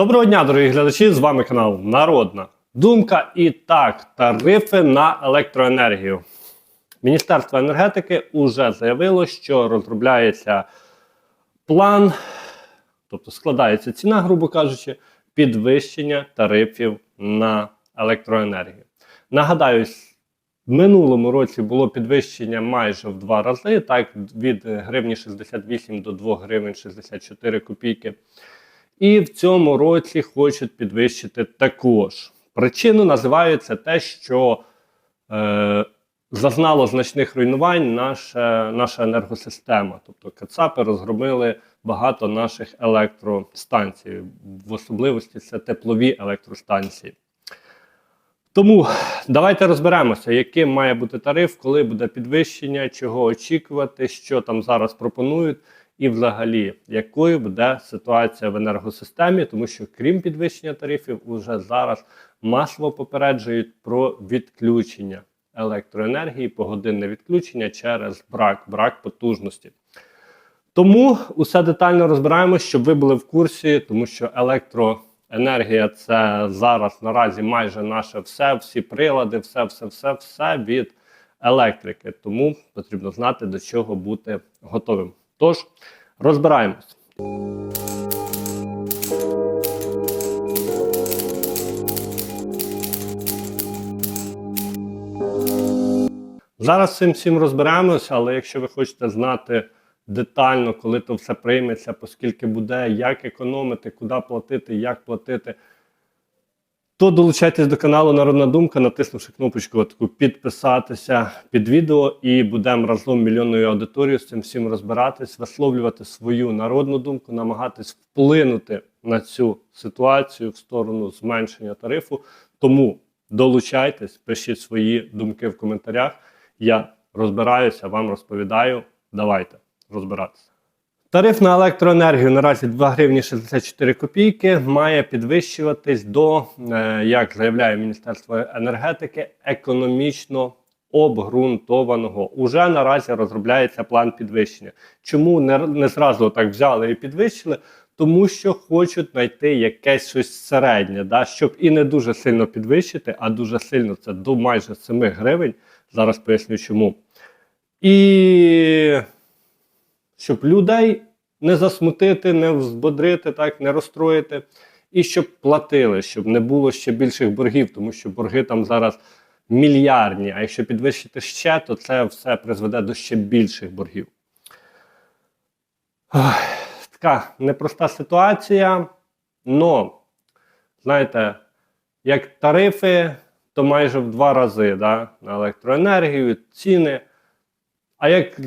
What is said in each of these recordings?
Доброго дня, дорогі глядачі! З вами канал Народна Думка. І так, тарифи на електроенергію. Міністерство енергетики вже заявило, що розробляється план, тобто складається ціна, грубо кажучи, підвищення тарифів на електроенергію. Нагадаю, в минулому році було підвищення майже в два рази, так від гривні 68 до 2 гривень 64 копійки. І в цьому році хочуть підвищити також. Причину називають це те, що е, зазнало значних руйнувань наша, наша енергосистема. Тобто Кацапи розгромили багато наших електростанцій, в особливості це теплові електростанції. Тому давайте розберемося, яким має бути тариф, коли буде підвищення, чого очікувати, що там зараз пропонують, і взагалі, якою буде ситуація в енергосистемі, тому що крім підвищення тарифів, уже зараз масово попереджують про відключення електроенергії, погодинне відключення через брак, брак потужності. Тому усе детально розбираємо, щоб ви були в курсі, тому що електроенергія це зараз наразі майже наше все, всі прилади, все, все, все, все від електрики. Тому потрібно знати, до чого бути готовим. Тож, розбираємось. Зараз цим всім розберемося, але якщо ви хочете знати детально, коли то все прийметься, поскільки буде, як економити, куди платити, як платити, то долучайтесь до каналу Народна Думка, натиснувши кнопочку таку підписатися під відео, і будемо разом мільйонною аудиторією з цим всім розбиратись, висловлювати свою народну думку, намагатись вплинути на цю ситуацію в сторону зменшення тарифу. Тому долучайтесь, пишіть свої думки в коментарях. Я розбираюся, вам розповідаю. Давайте розбиратися. Тариф на електроенергію наразі 2 гривні 64 копійки має підвищуватись до, е, як заявляє Міністерство енергетики, економічно обґрунтованого. Уже наразі розробляється план підвищення. Чому не, не зразу так взяли і підвищили? Тому що хочуть знайти якесь щось середнє, да? щоб і не дуже сильно підвищити, а дуже сильно це до майже 7 гривень. Зараз поясню чому. І щоб людей не засмутити, не взбодрити, так, не розстроїти, і щоб платили, щоб не було ще більших боргів, тому що борги там зараз мільярдні. А якщо підвищити ще, то це все призведе до ще більших боргів. Така непроста ситуація. Но, знаєте, як тарифи, то майже в два рази да, на електроенергію, ціни. А як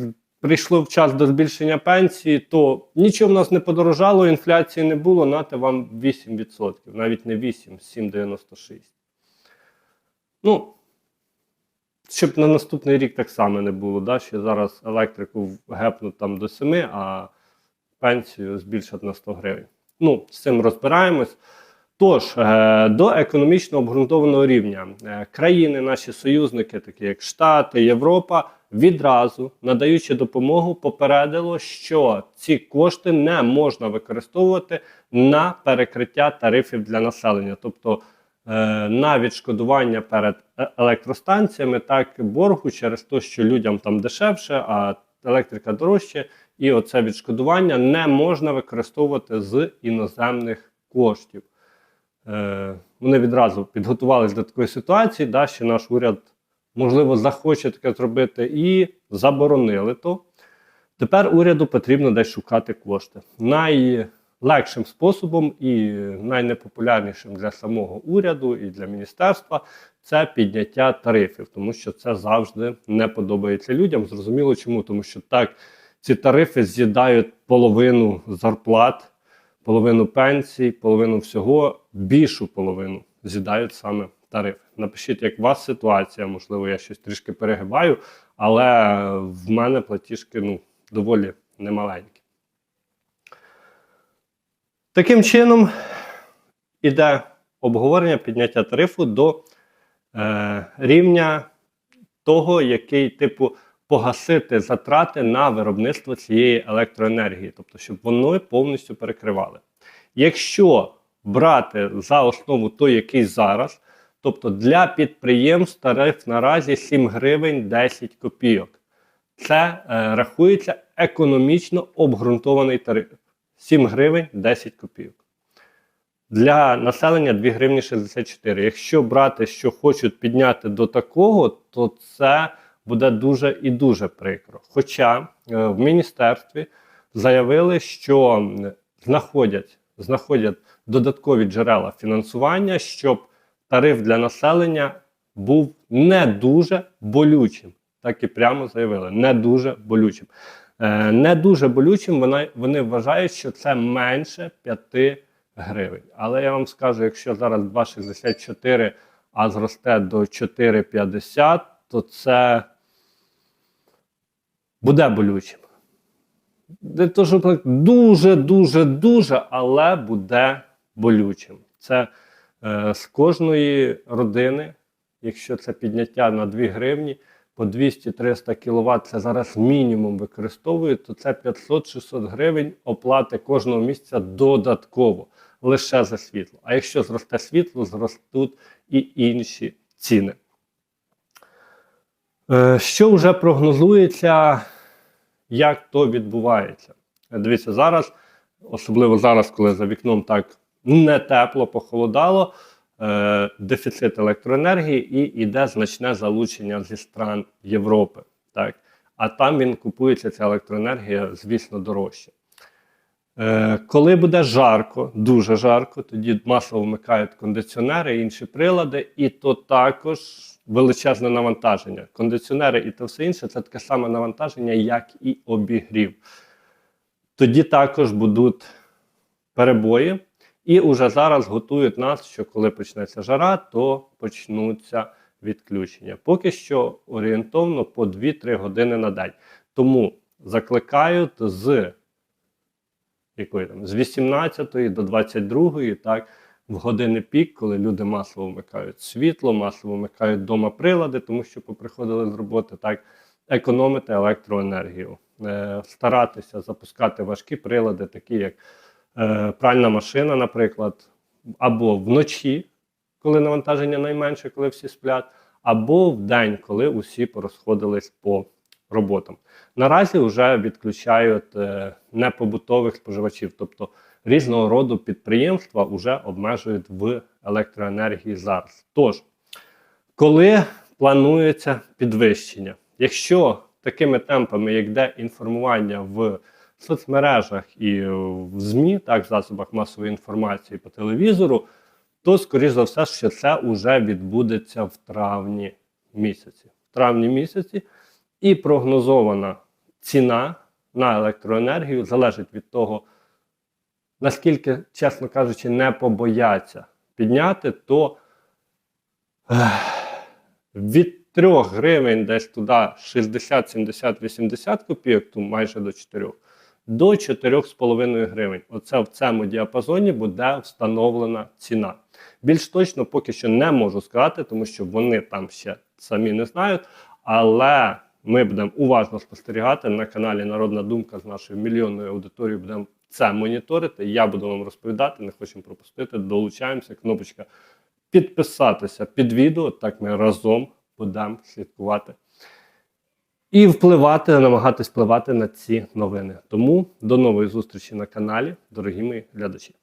прийшло в час до збільшення пенсії, то нічого в нас не подорожало, інфляції не було, нате вам 8%, навіть не 8, 7,96. Ну, щоб на наступний рік так само не було. Да? Що зараз електрику гепнуть там до 7, а пенсію збільшать на 100 гривень. Ну, з цим розбираємось. Тож, е, до економічно обґрунтованого рівня е, країни, наші союзники, такі як Штати, Європа, відразу надаючи допомогу, попередило, що ці кошти не можна використовувати на перекриття тарифів для населення, тобто е, на відшкодування перед е- електростанціями, так боргу через те, що людям там дешевше, а електрика дорожче, і оце відшкодування не можна використовувати з іноземних коштів. Е, Вони відразу підготувалися до такої ситуації, да, що наш уряд можливо, захоче таке зробити, і заборонили то. Тепер уряду потрібно десь шукати кошти. Найлегшим способом і найнепопулярнішим для самого уряду і для міністерства це підняття тарифів, тому що це завжди не подобається людям. Зрозуміло чому, тому що так ці тарифи з'їдають половину зарплат, половину пенсій, половину всього, більшу половину з'їдають саме тариф. Напишіть, як у вас ситуація, можливо, я щось трішки перегибаю, але в мене платіжки ну, доволі немаленькі. Таким чином, іде обговорення підняття тарифу до е, рівня того, який, типу, погасити затрати на виробництво цієї електроенергії, тобто, щоб воно повністю перекривали. Якщо брати за основу той, який зараз, тобто для підприємств тариф наразі 7 гривень 10 копійок. Це е, рахується економічно обґрунтований тариф. 7 гривень 10 копійок. Для населення 2 гривні 64. Якщо брати, що хочуть підняти до такого, то це буде дуже і дуже прикро. Хоча е, в міністерстві заявили, що знаходять, знаходять додаткові джерела фінансування, щоб тариф для населення був не дуже болючим. Так і прямо заявили, не дуже болючим. Е, не дуже болючим вони, вважають, що це менше 5 гривень. Але я вам скажу, якщо зараз 2,64, а зросте до 4,50, то це буде болючим. Не дуже, дуже, дуже, але буде болючим. Це з кожної родини, якщо це підняття на 2 гривні, по 200-300 кВт це зараз мінімум використовують, то це 500-600 гривень оплати кожного місяця додатково лише за світло. А якщо зросте світло, зростуть і інші ціни. Е, Що вже прогнозується, як то відбувається? Е, Дивіться, зараз, особливо зараз, коли за вікном так не тепло, похолодало, е, дефіцит електроенергії і йде значне залучення зі стран Європи. Так? А там він купується ця електроенергія, звісно, дорожче. Е, коли буде жарко, дуже жарко, тоді масово вмикають кондиціонери і інші прилади, і то також величезне навантаження. Кондиціонери і то все інше це таке саме навантаження, як і обігрів. Тоді також будуть перебої, і уже зараз готують нас, що коли почнеться жара, то почнуться відключення. Поки що орієнтовно по 2-3 години на день. Тому закликають з якої там з 18 до 22, так, в години пік, коли люди масово вмикають світло, масово вмикають вдома прилади, тому що поприходили з роботи, так, економити електроенергію, е, старатися запускати важкі прилади, такі як е, пральна машина, наприклад, або вночі, коли навантаження найменше, коли всі сплять, або в день, коли усі порозходились по роботам. Наразі вже відключають е, непобутових споживачів, тобто різного роду підприємства вже обмежують в електроенергії зараз. Тож, коли планується підвищення, якщо такими темпами, як йде інформування в соцмережах і в ЗМІ, так, в засобах масової інформації по телевізору, то, скоріш за все, що це вже відбудеться в травні місяці. В травні місяці і прогнозована ціна на електроенергію залежить від того, наскільки, чесно кажучи, не побояться підняти, то від 3 гривень десь туди 60, 70, 80 копійок, то майже до 4, до 4,5 гривень. Оце в цьому діапазоні буде встановлена ціна. Більш точно поки що не можу сказати, тому що вони там ще самі не знають. Але ми будемо уважно спостерігати на каналі Народна Думка з нашою мільйонною аудиторією. Будемо це моніторити. Я буду вам розповідати, не хочемо пропустити. Долучаємося. Кнопочка підписатися під відео. Так ми разом будемо слідкувати і впливати, намагатись впливати на ці новини. Тому до нової зустрічі на каналі, дорогі мої глядачі.